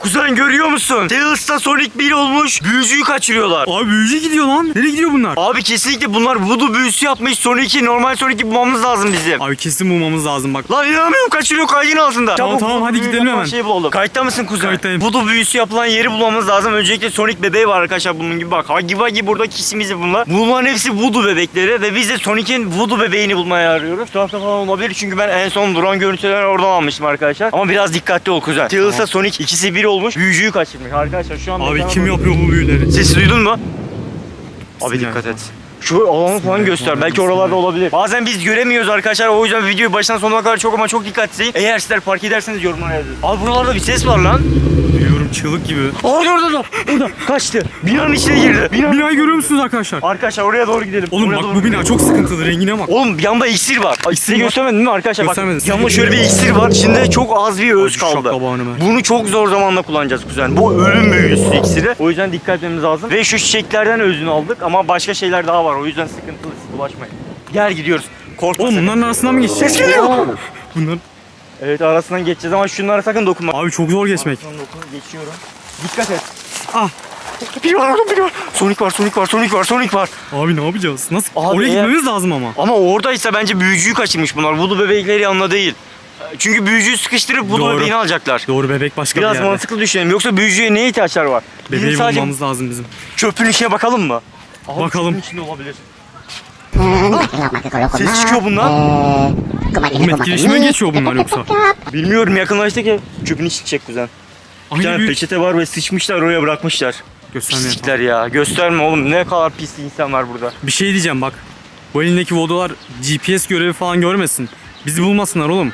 Kuzen görüyor musun? Tails'ta Sonic 1 olmuş. Büyücüyü kaçırıyorlar. Abi büyücü gidiyor lan. Nereye gidiyor bunlar? Abi kesinlikle bunlar voodoo büyüsü yapmış. Sonic'i normal Sonic'i bulmamız lazım bizim. Abi kesin bulmamız lazım bak. Lan inanamıyorum kaçırıyor kaydın altında. Tamam, tamam, voodoo hadi gidelim hemen. Şeyi bulalım. Kayıtta mısın kuzen? Kayıttayım. Voodoo büyüsü yapılan yeri bulmamız lazım. Öncelikle Sonic bebeği var arkadaşlar bunun gibi bak. Hagi Wagi burada kisimizi bunlar. Bunların hepsi voodoo bebekleri ve biz de Sonic'in voodoo bebeğini bulmaya arıyoruz. Şu tarafta falan olabilir çünkü ben en son drone görüntüleri oradan almıştım arkadaşlar. Ama biraz dikkatli ol kuzen. Tails'la Sonic ikisi bir olmuş. Büyücüyü kaçırmış arkadaşlar. Şu an Abi kim yapıyor bu büyüleri? Sesi duydun mu? Abi dikkat et. Şu alanı falan göster. Belki oralarda olabilir. Bazen biz göremiyoruz arkadaşlar. O yüzden videoyu baştan sonuna kadar çok ama çok dikkatli. Eğer sizler fark ederseniz yorumlara yazın. Abi buralarda bir ses var lan. Çığlık gibi. Orada orada orada. Orada. Kaçtı. Binanın içine girdi. Bina... Binayı görüyor musunuz arkadaşlar? Arkadaşlar oraya doğru gidelim. Oğlum Oraya bak bu bina gidelim. çok sıkıntılı rengine bak. Oğlum yanda iksir var. Göstermedim değil mi arkadaşlar? Göstermedi. Bak, yanda şöyle bir iksir var. İçinde çok az bir öz kaldı. Bunu çok zor zamanda kullanacağız kuzen. Bu ölüm büyüsü iksiri. O yüzden dikkat etmemiz lazım. Ve şu çiçeklerden özünü aldık ama başka şeyler daha var. O yüzden sıkıntılı siz bulaşmayın. Gel gidiyoruz. Korkma Oğlum bunların arasından mı geçeceğiz? Ses geliyor. Bunlar... Evet arasından geçeceğiz ama şunlara sakın dokunma. Abi çok zor geçmek. Arasından dokun, geçiyorum. Dikkat et. Ah. Biri var orada biri var. Sonic var, Sonic var, Sonic var, Sonic var. Abi ne yapacağız? Nasıl? Abi Oraya eğer- gitmemiz lazım ama. Ama oradaysa bence büyücüyü kaçırmış bunlar. Voodoo bebekleri yanında değil. Çünkü büyücüyü sıkıştırıp voodoo Doğru. bebeğini alacaklar. Doğru bebek başka Biraz bir yerde. mantıklı düşünelim. Yoksa büyücüye neye ihtiyaçlar var? Bizim Bebeği sadece bulmamız lazım bizim. çöpün içine bakalım mı? Abi Bakalım. çöpün içinde olabilir. Ses çıkıyor bundan. Oğlum etkileşime geçiyor bunlar yoksa. Bilmiyorum yakınlaştık ya. Çöpün içi çek kuzen. Bir tane peçete var ve sıçmışlar oraya bırakmışlar. Pislikler ya. Gösterme oğlum ne kadar pis insan var burada. Bir şey diyeceğim bak. Bu elindeki vodolar GPS görevi falan görmesin. Bizi bulmasınlar oğlum.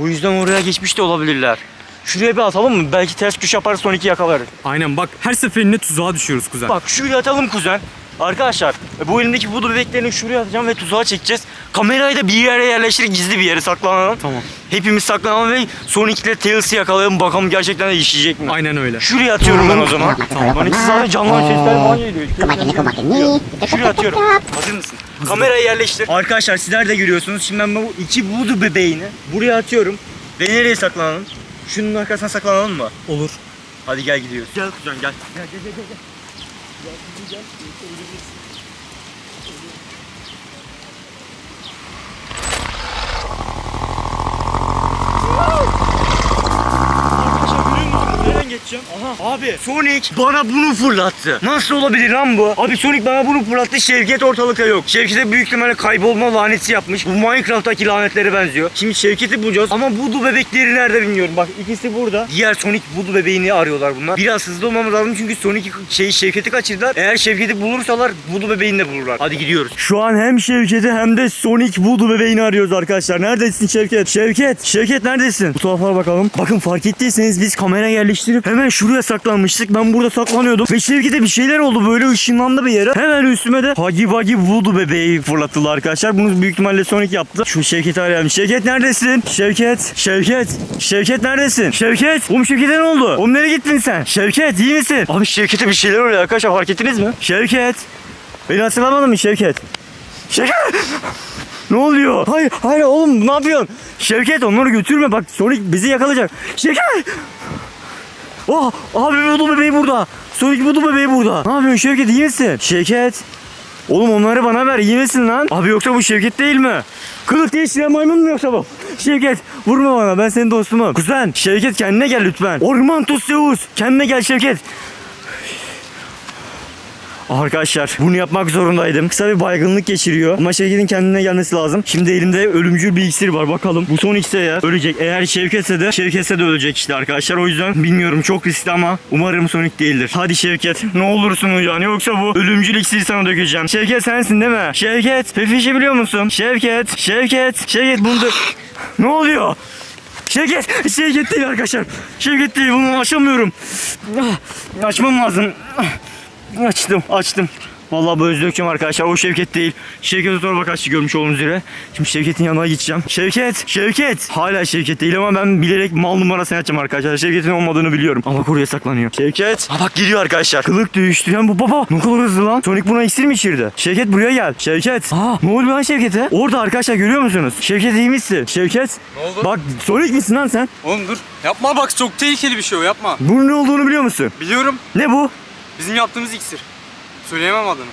O yüzden oraya geçmiş de olabilirler. Şuraya bir atalım mı? Belki ters köşe yaparız son iki yakalarız. Aynen bak her seferinde tuzağa düşüyoruz kuzen. Bak şuraya atalım kuzen. Arkadaşlar bu elimdeki voodoo bebeklerini şuraya atacağım ve tuzağa çekeceğiz. Kamerayı da bir yere yerleştirip gizli bir yere saklanalım. Tamam. Hepimiz saklanalım ve Sonic ile Tails'ı yakalayalım bakalım gerçekten de işleyecek mi? Aynen öyle. Şuraya atıyorum ben o zaman. Tamam. Lan ikisi zaten canlı sesler falan geliyor. Şuraya atıyorum. Hazır mısın? Kamerayı yerleştir. Arkadaşlar sizler de görüyorsunuz. Şimdi ben bu iki voodoo bebeğini buraya atıyorum. Ve nereye saklanalım? Şunun arkasına saklanalım mı? Olur. Hadi gel gidiyoruz. Gel kuzen gel. Gel gel gel gel. Nereden geçeceğim? Aha. Abi Sonic bana bunu fırlattı. Nasıl olabilir lan bu? Abi Sonic bana bunu fırlattı. Şevket ortalıkta yok. Şevket'e büyük ihtimalle kaybolma laneti yapmış. Bu Minecraft'taki lanetlere benziyor. Şimdi Şevket'i bulacağız. Ama Voodoo bebekleri nerede bilmiyorum. Bak ikisi burada. Diğer Sonic Voodoo bebeğini arıyorlar bunlar. Biraz hızlı olmamız lazım çünkü Sonic şey Şevket'i kaçırdılar. Eğer Şevket'i bulursalar Voodoo bebeğini de bulurlar. Hadi gidiyoruz. Şu an hem Şevket'i hem de Sonic Voodoo bebeğini arıyoruz arkadaşlar. Neredesin Şevket? Şevket! Şevket neredesin? Bu tarafa bakalım. Bakın fark ettiyseniz biz kamera yerleştirip hemen şuraya saklanmıştık. Ben burada saklanıyordum. Ve Şevket'e bir şeyler oldu. Böyle ışınlandı bir yere. Hemen üstüme de Hagi Wagi Voodoo bebeği fırlattılar arkadaşlar. Bunu büyük ihtimalle Sonic yaptı. Şu Şevket'i arayalım. Şevket neredesin? Şevket! Şevket! Şevket neredesin? Şevket! Oğlum Şevket'e ne oldu? Oğlum nereye gittin sen? Şevket iyi misin? Abi Şevket'e bir şeyler oluyor arkadaşlar fark ettiniz mi? Şevket! Beni hatırlamadın mı Şevket? Şevket! Ne oluyor? Hayır, hayır oğlum ne yapıyorsun? Şevket onları götürme bak Sonic bizi yakalayacak. Şevket! Oh abi Voodoo bebeği burada. Sonic Voodoo bebeği burada. Ne yapıyorsun Şevket iyi misin? Şevket. Oğlum onları bana ver iyi misin lan? Abi yoksa bu Şevket değil mi? Kılık değiştiren maymun mu yoksa bu? Şevket vurma bana ben senin dostumum. Kuzen Şevket kendine gel lütfen. Orman Zeus kendine gel Şevket. Arkadaşlar bunu yapmak zorundaydım. Kısa bir baygınlık geçiriyor. Ama Şevket'in kendine gelmesi lazım. Şimdi elimde ölümcül bir iksir var bakalım. Bu son ikisi eğer ölecek. Eğer Şevketse de Şevketse de ölecek işte arkadaşlar. O yüzden bilmiyorum çok riskli ama umarım Sonic değildir. Hadi Şevket ne olursun uyan yoksa bu ölümcül iksiri sana dökeceğim. Şevket sensin değil mi? Şevket Pefiş'i biliyor musun? Şevket Şevket Şevket bunu. Ne oluyor? Şevket, Şevket değil arkadaşlar. Şevket değil, bunu açamıyorum. Ah, Açmam lazım. Açtım, açtım. Vallahi bu öz dökeceğim arkadaşlar. O Şevket değil. Şevket Otor Bakasçı görmüş olduğunuz üzere. Şimdi Şevket'in yanına gideceğim. Şevket! Şevket! Hala Şevket değil ama ben bilerek mal numarasını açacağım arkadaşlar. Şevket'in olmadığını biliyorum. Ama oraya saklanıyor. Şevket! Ha bak geliyor arkadaşlar. Kılık değiştiren bu baba. Ne kadar hızlı lan. Sonic buna iksir mi içirdi? Şevket buraya gel. Şevket! Aa, ne oldu lan Şevket'e? Orada arkadaşlar görüyor musunuz? Şevket iyi misin? Şevket! Ne oldu? Bak Sonic misin lan sen? Oğlum dur. Yapma bak çok tehlikeli bir şey o yapma. Bunun ne olduğunu biliyor musun? Biliyorum. Ne bu? Bizim yaptığımız iksir. Söyleyemem adını.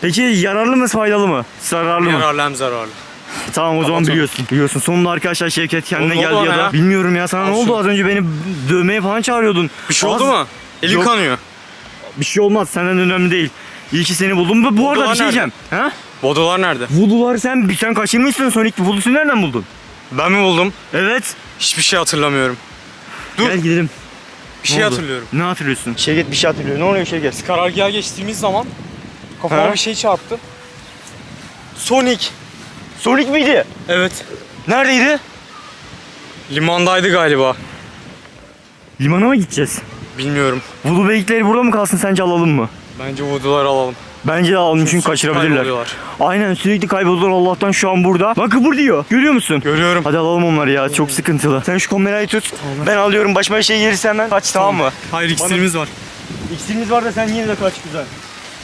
Peki yararlı mı faydalı mı? Zararlı mı? Yararlı hem zararlı. Tamam o zaman Kapatalım. biliyorsun. Biliyorsun. Sonunda arkadaşlar Şevket kendine Oğlum, ne geldi oldu ya da. ya? Bilmiyorum ya sana ne oldu az önce beni dövmeye falan çağırıyordun. Bir şey Az- oldu mu? Elim Yok. kanıyor. Bir şey olmaz senden önemli değil. İyi ki seni buldum. Bu, bu arada bir şey nerede? diyeceğim. Ha? Vodolar nerede? Voodoo'lar sen, sen kaçırmışsın Sonic. Voodoo'su nereden buldun? Ben mi buldum? Evet. Hiçbir şey hatırlamıyorum. Dur. Gel gidelim. Bir şey Ne oldu? hatırlıyorum. Ne hatırlıyorsun? Şevket bir şey hatırlıyor. Ne oluyor Şevket? Karargaha geçtiğimiz zaman kafama Ha? bir şey çarptı. Sonic. Sonic miydi? Evet. Neredeydi? Limandaydı galiba. Limana mı gideceğiz? Bilmiyorum. Voodoo beylikleri burada mı kalsın sence alalım mı? Bence vodoları alalım. Bence de çünkü kaçırabilirler. Kayboluyorlar. Aynen sürekli kayboluyorlar Allah'tan şu an burada. Bak kıpırdıyor. Görüyor musun? Görüyorum. Hadi alalım onları ya çok sıkıntılı. Sen şu kamerayı tut. Ben alıyorum başıma bir şey gelirse hemen kaç tamam, mı? Hayır iksirimiz var. İksirimiz var da sen yine de kaç güzel.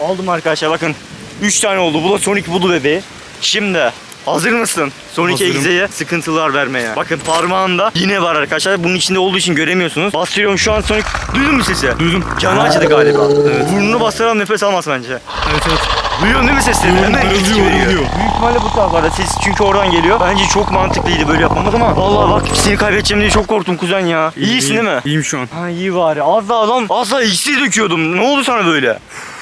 Aldım arkadaşlar bakın. 3 tane oldu. Bu da Sonic Voodoo bebeği. Şimdi hazır mısın? Hazırım. Exe'ye sıkıntılar vermeye. Bakın parmağında yine var arkadaşlar. Bunun içinde olduğu için göremiyorsunuz. Bastırıyorum şu an Sonic. Duydun mu sesi? Duydum. Canı acıdı galiba. Burnunu bastıran nefes almaz bence. Evet evet. Duyuyorsun değil mi sesleri? Hemen etki veriyor. Büyük ihtimalle bu taraflarda ses çünkü oradan geliyor. Bence çok mantıklıydı böyle yapmamız ama vallahi bak seni kaybedeceğim diye çok korktum kuzen ya. İyisin değil mi? İyiyim şu an. Ha iyi bari. Az daha lan az daha iksir döküyordum. Ne oldu sana böyle?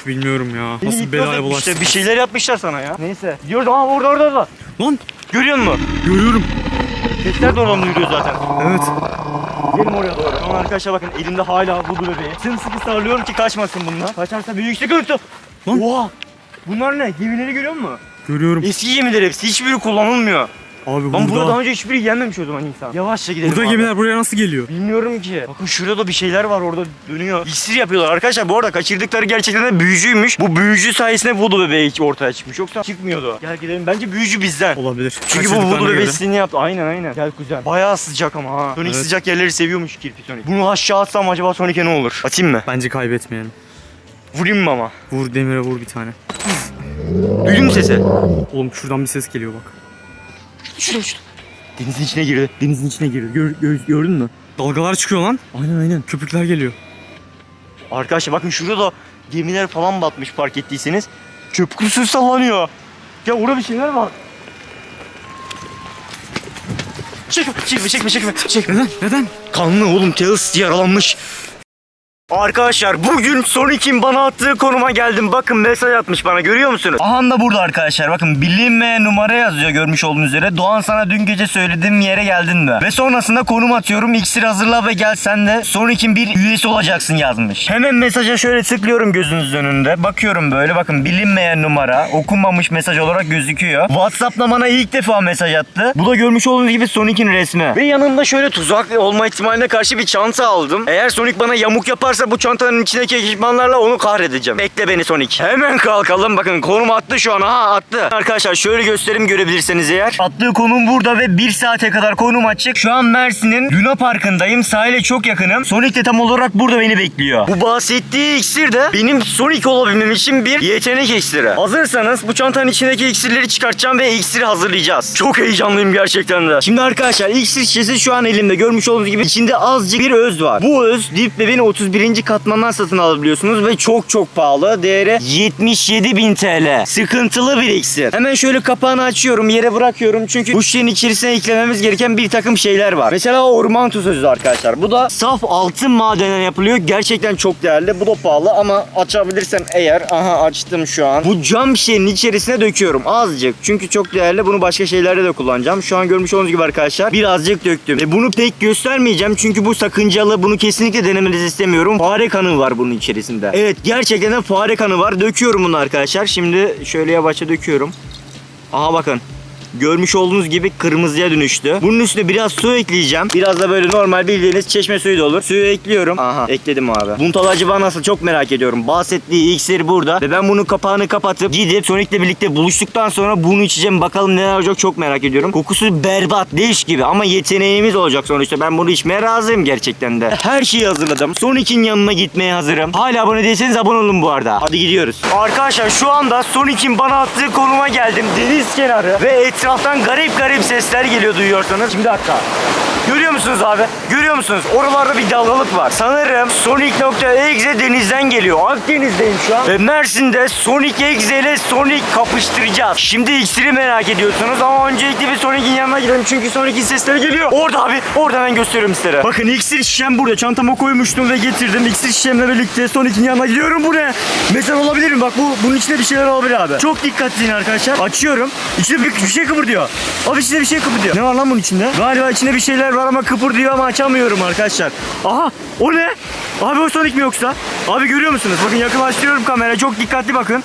Bilmiyorum ya. Nasıl belaya bulaştı. Bir şeyler yapmışlar sana ya. Neyse. Gidiyoruz ama orada orada orada. Lan Görüyor musun? görüyorum. Sesler de oradan duyuluyor zaten. Evet. Gidelim oraya doğru. Ama arkadaşlar bakın elimde hala bu bebeği. Sımsıkı sarılıyorum ki kaçmasın bundan. Kaçarsa büyük sıkıntı. Lan. Oha. Bunlar ne? Gemileri görüyor musun? Görüyorum. Eski gemiler hepsi. Hiçbiri kullanılmıyor. Abi Lan burada. daha önce hiçbiri gelmemiş o zaman insan. Yavaşça gidelim Burada abi. gemiler buraya nasıl geliyor? Bilmiyorum ki. Bakın şurada da bir şeyler var orada dönüyor. İksir yapıyorlar arkadaşlar. Bu arada kaçırdıkları gerçekten de büyücüymüş. Bu büyücü sayesinde voodoo bebeği ortaya çıkmış. Yoksa çıkmıyordu. Gel gidelim. Bence büyücü bizden. Olabilir. Çünkü bu voodoo göre. bebeğini yaptı. Aynen aynen. Gel kuzen. Bayağı sıcak ama ha. Sonic Evet. sıcak yerleri seviyormuş kirpi Sonic. Bunu aşağı atsam acaba Sonic'e ne olur? Atayım mı? Bence kaybetmeyelim. Vurayım mı ama? Vur demire vur bir tane. Duydun mu sesi? Oğlum şuradan bir ses geliyor bak. Şurada şurada. Denizin içine girdi. Denizin içine girdi. Gör, gör- gördün mü? Dalgalar çıkıyor lan. Aynen aynen. Köpükler geliyor. Arkadaşlar bakın şurada da gemiler falan batmış fark ettiyseniz. Köpüklü su sallanıyor. Ya orada bir şeyler var. Çekme, çekme, çekme, çekme, çekme. Neden? Neden? Kanlı oğlum, Tails yaralanmış. Arkadaşlar bugün Sonic'in bana attığı konuma geldim. Bakın mesaj atmış bana görüyor musunuz? Aha da burada arkadaşlar. Bakın bilinmeyen numara yazıyor görmüş olduğunuz üzere. Doğan sana dün gece söylediğim yere geldin mi? Ve sonrasında konum atıyorum. İksir hazırla ve gel sen de Sonic'in bir üyesi olacaksın yazmış. Hemen mesaja şöyle tıklıyorum gözünüzün önünde. Bakıyorum böyle bakın bilinmeyen numara. Okunmamış mesaj olarak gözüküyor. Whatsapp'la bana ilk defa mesaj attı. Bu da görmüş olduğunuz gibi Sonic'in resmi. Ve yanımda şöyle tuzak olma ihtimaline karşı bir çanta aldım. Eğer Sonic bana yamuk yaparsa bu çantanın içindeki ekipmanlarla onu kahredeceğim. Bekle beni Sonic. Hemen kalkalım. Bakın konum attı şu an. Aha attı. Arkadaşlar şöyle göstereyim görebilirseniz eğer. Attığı konum burada ve bir saate kadar konum açık. Şu an Mersin'in Luna Parkı'ndayım. Sahile çok yakınım. Sonic de tam olarak burada beni bekliyor. Bu bahsettiği iksir de benim Sonic olabilmem için bir yetenek iksiri. Hazırsanız bu çantanın içindeki iksirleri çıkartacağım ve iksiri hazırlayacağız. Çok heyecanlıyım gerçekten de. Şimdi arkadaşlar iksir şişesi şu an elimde. Görmüş olduğunuz gibi içinde azıcık bir öz var. Bu öz Deep Web'in 31. katmandan satın alabiliyorsunuz ve çok çok pahalı. Değeri 77.000 TL. Sıkıntılı bir iksir. Hemen şöyle kapağını açıyorum yere bırakıyorum çünkü bu şişenin içerisine eklememiz gereken bir takım şeyler var. Mesela orman tuzözü arkadaşlar. Bu da saf altın madeninden yapılıyor. Gerçekten çok değerli. Bu da pahalı ama açabilirsem eğer. Aha açtım şu an. Bu cam şişenin içerisine döküyorum. Azıcık. Çünkü çok değerli. Bunu başka şeylerde de kullanacağım. Şu an görmüş olduğunuz gibi arkadaşlar birazcık döktüm. Ve bunu pek göstermeyeceğim çünkü bu sakıncalı. Bunu kesinlikle denemenizi istemiyorum. Fare kanı var bunun içerisinde. Evet gerçekten de fare kanı var. Döküyorum bunu arkadaşlar. Şimdi şöyle yavaşça döküyorum. Aha bakın. Görmüş olduğunuz gibi kırmızıya dönüştü. Bunun üstüne biraz su ekleyeceğim. Biraz da böyle normal bildiğiniz çeşme suyu da olur. Suyu ekliyorum. Aha ekledim abi. Bunun tadı acaba nasıl çok merak ediyorum. Bahsettiği iksir burada ve ben bunun kapağını kapatıp gidip Sonic'le birlikte buluştuktan sonra bunu içeceğim. Bakalım neler olacak çok merak ediyorum. Kokusu berbat, leş gibi ama yeteneğimiz olacak sonuçta. Ben bunu içmeye razıyım gerçekten de. Her şeyi hazırladım. Sonic'in yanına gitmeye hazırım. Hala abone değilseniz abone olun bu arada. Hadi gidiyoruz. Arkadaşlar şu anda Sonic'in bana attığı konuma geldim. Deniz kenarı ve etraftan garip garip sesler geliyor duyuyorsanız. Şimdi dakika. Görüyor musunuz abi? Görüyor musunuz? Oralarda bir dalgalık var. Sanırım Sonic.exe denizden geliyor. Akdeniz'deyim şu an. Ve Mersin'de Sonic Exe ile Sonic kapıştıracağız. Şimdi iksiri merak ediyorsunuz ama öncelikle bir Sonic'in yanına gidelim. Çünkü Sonic'in sesleri geliyor. Orada abi. Orada ben gösteriyorum sizlere. Bakın iksir şişem burada. Çantama koymuştum ve getirdim. İksir şişemle birlikte Sonic'in yanına gidiyorum. Bu ne? Mesela olabilir mi? Bak bu bunun içinde bir şeyler olabilir abi. Çok dikkatliyin arkadaşlar. Açıyorum. İçinde bir, bir şey kıpırdıyor. Abi içinde bir şey kıpırdıyor. Ne var lan bunun içinde? Galiba içinde bir şeyler var ama kıpırdıyor ama açamıyorum arkadaşlar. Aha o ne? Abi o Sonic mi yoksa? Abi görüyor musunuz? Bakın yakınlaştırıyorum kamera. Çok dikkatli bakın.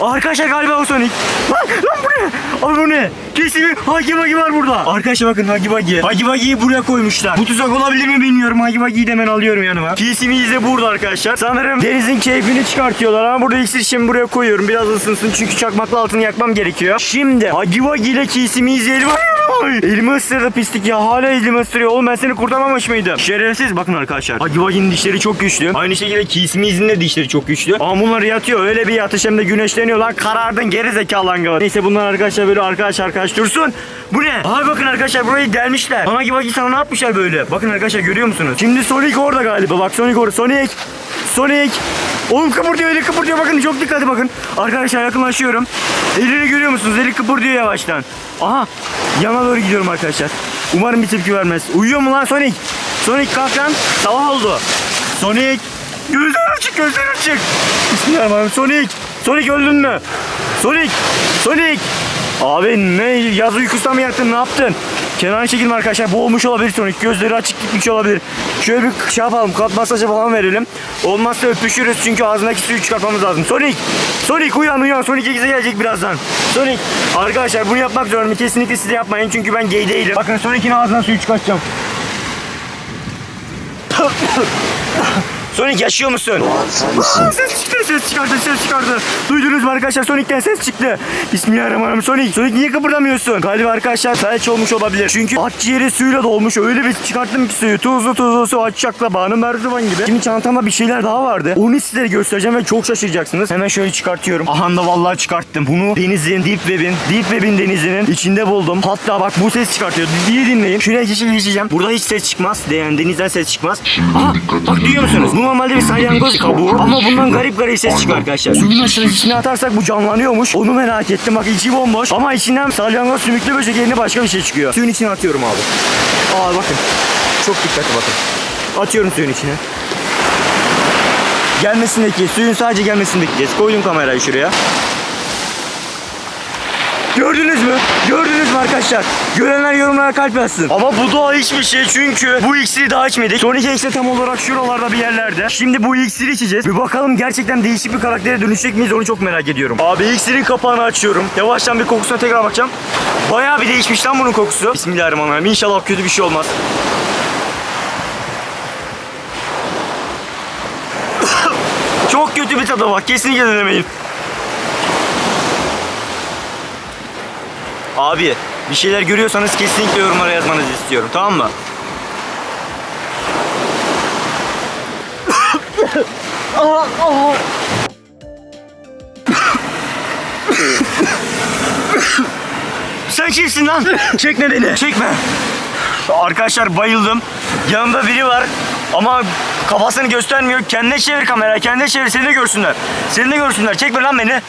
Arkadaşlar galiba o Sonic. Lan, lan bu ne? Abi bu ne? Kesin bir Hagi Wagi var burada. Arkadaşlar bakın Hagi Wagi. Hagi Wagi'yi buraya koymuşlar. Bu tuzak olabilir mi bilmiyorum. Hagi Wagi'yi de hemen alıyorum yanıma. PC'miz de burada arkadaşlar. Sanırım denizin keyfini çıkartıyorlar ama burada iksir şimdi buraya koyuyorum. Biraz ısınsın çünkü çakmakla altını yakmam gerekiyor. Şimdi Hagi Wagi ile PC'mi izleyelim. Ay, elimi ısırdı pislik ya. Hala elimi ısırıyor. Oğlum ben seni kurtarmamış mıydım? Şerefsiz bakın arkadaşlar. Wagi'nin dişleri çok güçlü. Aynı şekilde Kissimizin de dişleri çok güçlü. Ama bunlar yatıyor. Öyle bir yatış hem de güneşleniyorlar. Karardın geri zekalı hangalar. Neyse bunlar arkadaşlar böyle arkadaş arkadaş dursun. Bu ne? Abi bakın arkadaşlar burayı delmişler. Ana gibi sana ne yapmışlar böyle? Bakın arkadaşlar görüyor musunuz? Şimdi Sonic orada galiba. Bak Sonic orada. Sonic. Sonic. Oğlum kıpırdıyor eli kıpırdıyor bakın çok dikkatli bakın. Arkadaşlar yakınlaşıyorum. Elini görüyor musunuz? Eli kıpırdıyor yavaştan. Aha yana doğru gidiyorum arkadaşlar. Umarım bir tepki vermez. Uyuyor mu lan Sonic? Sonic kalk lan. Sabah oldu. Sonic. Gözler açık gözler açık. Bismillahirrahmanirrahim. Sonic. Sonic öldün mü? Sonic. Sonic. Abi ne yaz uykusuna mı yattın ne yaptın? Kenara çekilme arkadaşlar boğulmuş olabilir Sonic gözleri açık gitmiş olabilir. Şöyle bir şey yapalım kalp masajı falan verelim. Olmazsa öpüşürüz çünkü ağzındaki suyu çıkartmamız lazım. Sonic! Sonic uyan uyan Sonic ikize gelecek birazdan. Sonic arkadaşlar bunu yapmak zorunda kesinlikle siz de yapmayın çünkü ben gay değilim. Bakın Sonic'in ağzından suyu çıkartacağım. Sonic yaşıyor musun? Aa, ses çıktı, ses çıkardı, ses çıkardı. Duydunuz mu arkadaşlar? Sonic'ten ses çıktı. Bismillahirrahmanirrahim. Sonic, Sonic niye kıpırdamıyorsun? Galiba arkadaşlar felç olmuş olabilir. Çünkü akciğeri suyla dolmuş. Öyle bir çıkarttım ki suyu. Tuzlu tuzlu su, açacakla bağını merdiven gibi. Şimdi çantamda bir şeyler daha vardı. Onu size göstereceğim ve çok şaşıracaksınız. Hemen şöyle çıkartıyorum. Aha da vallahi çıkarttım. Bunu denizin, Deep Web'in, Deep Web'in denizinin içinde buldum. Hatta bak bu ses çıkartıyor. İyi dinleyin. Şuraya geçin geçeceğim. Burada hiç ses çıkmaz. Yani denizden ses çıkmaz. Aha bak duyuyor musunuz? Bu normalde bir salyangoz kabuğu ama bundan garip garip ses çıkıyor arkadaşlar. Suyun aşırı içine atarsak bu canlanıyormuş. Onu merak ettim. Bak içi bomboş ama içinden salyangoz sümüklü böcek yerine başka bir şey çıkıyor. Suyun içine atıyorum abi. Aa bakın. Çok dikkatli bakın. Atıyorum suyun içine. Gelmesindeki, suyun sadece gelmesini bekleyeceğiz. Koydum kamerayı şuraya. Gördünüz mü? Gördünüz mü arkadaşlar? Görenler yorumlara kalp yazsın. Ama bu daha hiçbir şey çünkü bu iksiri daha içmedik. Sonic X'e tam olarak şuralarda bir yerlerde. Şimdi bu iksiri içeceğiz. Bir bakalım gerçekten değişik bir karaktere dönüşecek miyiz onu çok merak ediyorum. Abi iksirin kapağını açıyorum. Yavaştan bir kokusuna tekrar bakacağım. Bayağı bir değişmiş lan bunun kokusu. Bismillahirrahmanirrahim. İnşallah kötü bir şey olmaz. çok kötü bir tadı var. Kesinlikle denemeyin. Abi bir şeyler görüyorsanız kesinlikle yorumlara yazmanızı istiyorum tamam mı? Sen kimsin lan? Çekme beni. Çekme. Arkadaşlar bayıldım. Yanımda biri var ama kafasını göstermiyor. Kendine çevir kamera, kendine çevir. Seni de görsünler. Seni de görsünler. Çekme lan beni.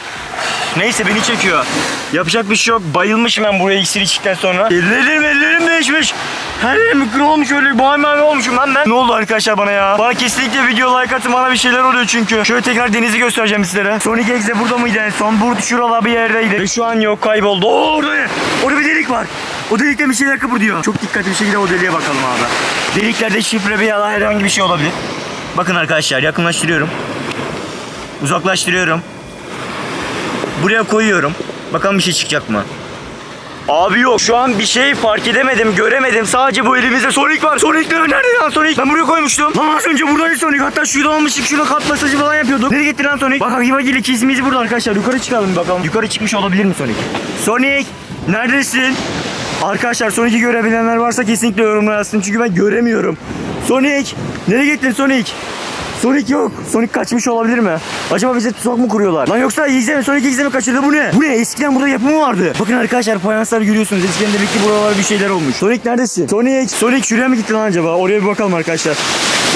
Neyse beni çekiyor. Yapacak bir şey yok. Bayılmışım ben buraya iksir içtikten sonra. Ellerim ellerim değişmiş. Her yerim mükür olmuş öyle mavi mavi olmuşum lan ben. Ne oldu arkadaşlar bana ya? Bana kesinlikle video like atın bana bir şeyler oluyor çünkü. Şöyle tekrar denizi göstereceğim sizlere. Sonic X de burada mıydı en son? Burada şuralar bir yerdeydi. Ve şu an yok kayboldu. Oo, orada? Orada bir delik var. O delikte bir şeyler kıpırdıyor. Çok dikkatli bir şekilde o deliğe bakalım abi. Deliklerde şifre veya herhangi bir şey olabilir. Bakın arkadaşlar yakınlaştırıyorum. Uzaklaştırıyorum. Buraya koyuyorum. Bakalım bir şey çıkacak mı? Abi yok şu an bir şey fark edemedim göremedim. Sadece bu elimizde Sonic var. Sonic ne nerede lan Sonic? Ben buraya koymuştum. Lan az önce buradaydı Sonic. Hatta şuradan almıştık şuna kat masajı falan yapıyorduk nereye gitti lan Sonic? Bak Hagi Vagi ile kesimizi burada arkadaşlar. Yukarı çıkalım bakalım. Yukarı çıkmış olabilir mi Sonic? Sonic neredesin? Arkadaşlar Sonic'i görebilenler varsa kesinlikle yorumlara yazsın. Çünkü ben göremiyorum. Sonic nereye gittin Sonic Sonic yok. Sonic kaçmış olabilir mi? Acaba bize tuzak mı kuruyorlar? Lan yoksa X'e mi? Sonic X'e kaçırdı? Bu ne? Bu ne? Eskiden burada yapı mı vardı? Bakın arkadaşlar fayanslar görüyorsunuz. Eskiden demek ki buralar bir şeyler olmuş. Sonic neredesin? Sonic. Sonic şuraya mı gitti lan acaba? Oraya bir bakalım arkadaşlar.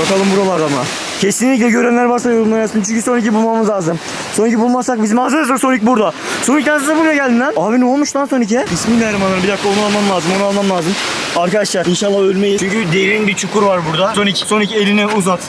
Bakalım buralarda mı? Kesinlikle görenler varsa yorumlara yazsın. Çünkü Sonic'i bulmamız lazım. Sonic'i bulmazsak bizim ağzımızda Sonic burada. Sonic nasıl buraya geldin lan? Abi ne olmuş lan Sonic'e? Bismillahirrahmanirrahim. Bir dakika onu almam lazım. Onu almam lazım. Arkadaşlar inşallah ölmeyiz. Çünkü derin bir çukur var burada. Sonic, Sonic elini uzat.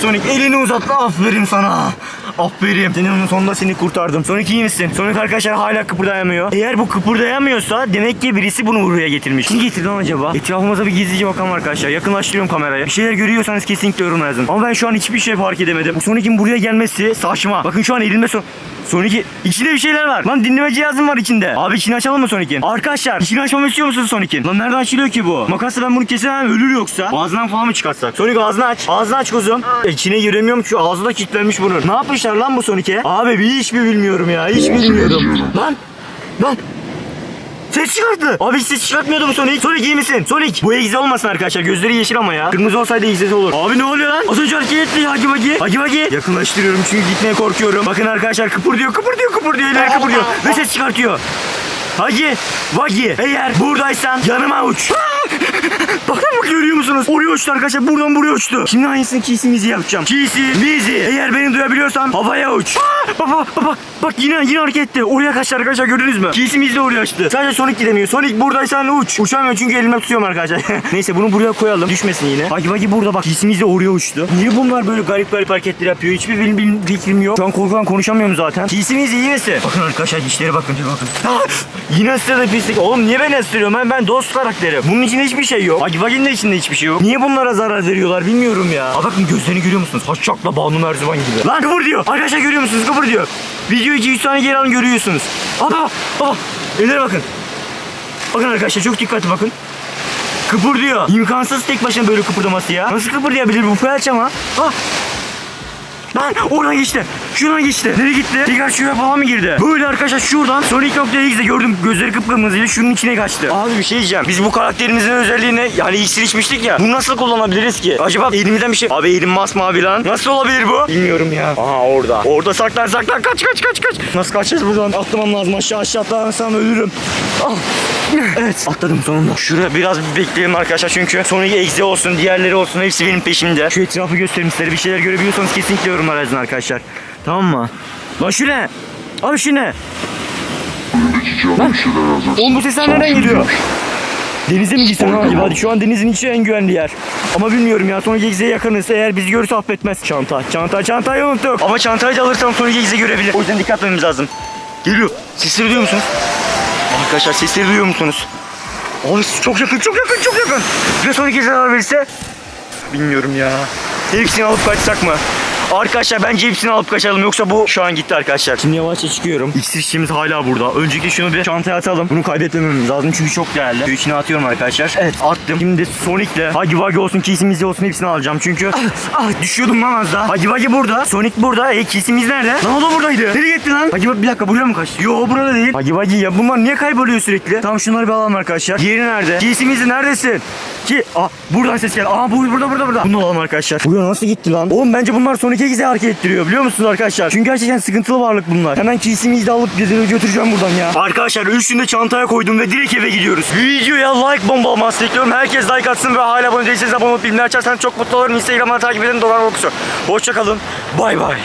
Sonic elini uzat. Aferin sana. Aferin. Senin onun sonunda seni kurtardım. Sonic iyi misin? Sonic arkadaşlar hala kıpırdayamıyor. Eğer bu kıpırdayamıyorsa demek ki birisi bunu buraya getirmiş. Kim getirdi lan acaba? Etrafımıza bir gizlice bakalım arkadaşlar. Yakınlaştırıyorum kamerayı. Bir şeyler görüyorsanız kesinlikle yorum yazın. Ama ben şu an hiçbir şey fark edemedim. Sonic'in buraya gelmesi saçma. Bakın şu an elimde son... Sonic'in içinde bir şeyler var. Lan dinleme cihazım var içinde. Abi içini açalım mı Sonic'in? Arkadaşlar içini açmamı istiyor musunuz Sonic'in? Lan nereden açılıyor ki bu? Makasla ben bunu kesemem ölür yoksa. Ağzından falan mı çıkartsak? Sonic ağzını aç. Ağzını aç kuzum. E, İçine giremiyorum ki ağzı da kilitlenmiş bunun. Ne yapmışlar lan bu Sonic'e? Abi bir hiç mi bilmiyorum ya. Hiç bilmiyorum. Lan. Lan. Ses çıkarttı. Abi hiç ses çıkartmıyordu bu Sonic. Sonic iyi misin? Sonic. Bu egze olmasın arkadaşlar. Gözleri yeşil ama ya. Kırmızı olsaydı egzesi olur. Abi ne oluyor lan? Az önce hareket etti Hagi Vagi. Hagi Vagi. Yakınlaştırıyorum çünkü gitmeye korkuyorum. Bakın arkadaşlar kıpırdıyor kıpırdıyor kıpırdıyor. İleri kıpırdıyor. Ve ses çıkartıyor. Hagi Vagi. Eğer buradaysan yanıma uç. Bakın bak görüyor musunuz? Oraya uçtu arkadaşlar. Buradan buraya uçtu. Şimdi aynısını Kissimizi yapacağım. Kissimizi. Eğer beni duyabiliyorsan havaya uç. Aa, Bak bak bak yine yine hareket etti. Oraya kaçtı arkadaşlar gördünüz mü? Kissimizi de oraya açtı. Sadece Sonic gidemiyor. Sonic buradaysan uç. Uçamıyor çünkü elimde tutuyorum arkadaşlar. Neyse bunu buraya koyalım. Düşmesin yine. Bak bak burada bak. Kissimiz de oraya uçtu. Niye bunlar böyle garip garip hareketler yapıyor? Hiçbir benim, benim fikrim yok. Şu an korkudan konuşamıyorum zaten. Kissimiz iyi misin? Bakın arkadaşlar dişlere bakın. bakın. Yine ısırdı pislik. Oğlum niye beni ısırıyorum? Ben, ben dost karakterim. Bunun içinde hiçbir şey yok. Bak Vagin'in de içinde hiçbir şey yok. Niye bunlara zarar veriyorlar bilmiyorum ya. Aa, bakın gözlerini görüyor musunuz? Haşşakla Banu Merzivan gibi. Lan kıvır diyor. Arkadaşlar görüyor musunuz? Kıvır diyor. Videoyu 200 saniye geri alın görüyorsunuz. Aa baba baba. Ellere bakın. Bakın arkadaşlar çok dikkatli bakın. Kıpırdıyor. İmkansız tek başına böyle kıpırdaması ya. Nasıl kıpırdayabilir bu felç ama? Ah. Lan oradan geçti. Şuradan geçti. Nereye gitti? Tekrar şuraya falan mı girdi? Böyle arkadaşlar şuradan Sonic.ex'de gördüm gözleri kıpkırmızıydı. Şunun içine kaçtı. Abi bir şey diyeceğim. Biz bu karakterimizin özelliğini yani iksir içmiştik ya. Bunu nasıl kullanabiliriz ki? Acaba elimizden bir şey... Abi elim masmavi lan. Nasıl olabilir bu? Bilmiyorum ya. Aha orada. Orada saklan saklan. Kaç kaç kaç kaç. Nasıl kaçacağız buradan? Atlamam lazım aşağı aşağı atlarsam ölürüm. Ah. Evet atladım sonunda. Şuraya biraz bir bekleyelim arkadaşlar çünkü Sonic egze olsun diğerleri olsun hepsi benim peşimde. Şu etrafı göstereyim sizlere bir şeyler görebiliyorsanız kesinlikle yorumlara yazın arkadaşlar. Tamam mı? Lan şu ne? Abi şu ne? Lan, oğlum bu sesler nereden geliyor? Denize mi gitsem lan acaba? Şu an denizin içi en güvenli yer. Ama bilmiyorum ya Sonic X'e yakınız. Eğer bizi görürse affetmez. Çanta, çanta, çantayı unuttuk. Ama çantayı da alırsam Sonic X'e görebilir. O yüzden dikkat etmemiz lazım. Geliyor. Sesleri duyuyor musunuz? Arkadaşlar sesleri duyuyor musunuz? Abi çok yakın, çok yakın, çok yakın. Ve Sonic X'e zarar? Bilmiyorum ya. Hepsini alıp kaçsak mı? Arkadaşlar bence hepsini alıp kaçalım yoksa bu şu an gitti arkadaşlar. Şimdi yavaşça çıkıyorum. İksir şişemiz hala burada. Önceki şunu bir çantaya atalım. Bunu kaybetmememiz lazım çünkü çok değerli. Şu içine atıyorum arkadaşlar. Evet attım. Şimdi Sonic'le Hagi Wagi olsun, Kissimiz olsun hepsini alacağım. Çünkü ah, ah düşüyordum lan az daha. Hagi Wagi burada. Sonic burada. E Kissimiz nerede? Lan o da buradaydı. Nereye gitti lan? Hagi Wagi bir dakika buraya mı kaçtı? Yo burada değil. Hagi Wagi ya bunlar niye kayboluyor sürekli? Tamam şunları bir alalım arkadaşlar. Diğeri nerede? Kissimiz neredesin? Ki ah buradan ses geldi. Aa bu burada burada burada. Bunu alalım arkadaşlar. Buraya nasıl gitti lan? Oğlum bence bunlar Sonic X'e hareket ettiriyor biliyor musunuz arkadaşlar? Çünkü gerçekten sıkıntılı varlık bunlar. Hemen Kissimizi de alıp götürü- götüreceğim buradan ya. Arkadaşlar üçünü de çantaya koydum ve direkt eve gidiyoruz. Videoya like bombalaması bekliyorum. Herkes like atsın ve hala abone değilseniz abone olup bildirimleri açarsanız çok mutlu olurum. Instagram'dan takip edin. Dolar okusu. Hoşçakalın. Bay bay.